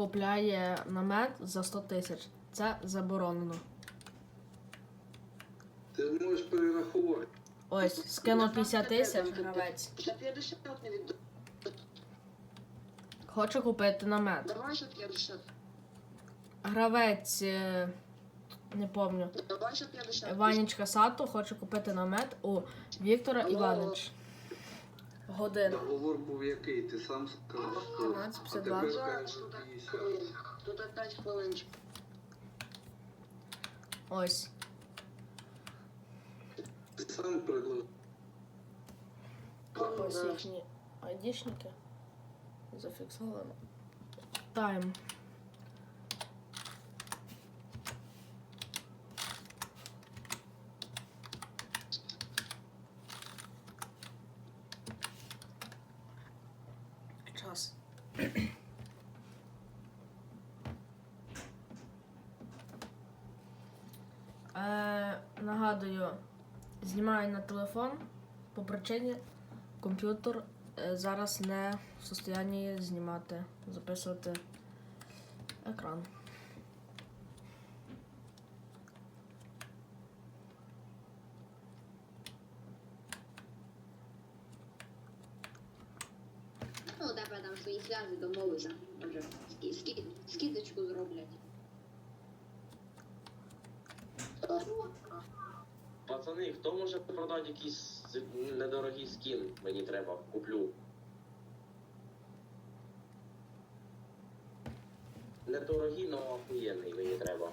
купляє намет за 100 тисяч. Це заборонено. Ти можеш перерахувати. Ось, скинув 50 тисяч гравець. Ще 50 не віддав. Хоче купити намет. Давай ще 50. Гравець, е, не помню. Давай ще 50. Ванічка Сато хоче купити намет у Віктора Алло. Година. Договор був який, ти сам сказав. що- 12.52. А тепер тут 50. хвилин. 5 хвилин. Ось. Ти сам предложив. Ось їхні айдішники. Зафіксовано. Тайм. Час. Е, нагадую, знімаю на телефон по причині комп'ютер е, зараз не в состоянні знімати, записувати екран. Ну, у там свої. Може, ски- ски- скидочку зроблять. Пацани, хто може продати якийсь недорогий скін? Мені треба, куплю. Недорогий, але охуєнний мені треба.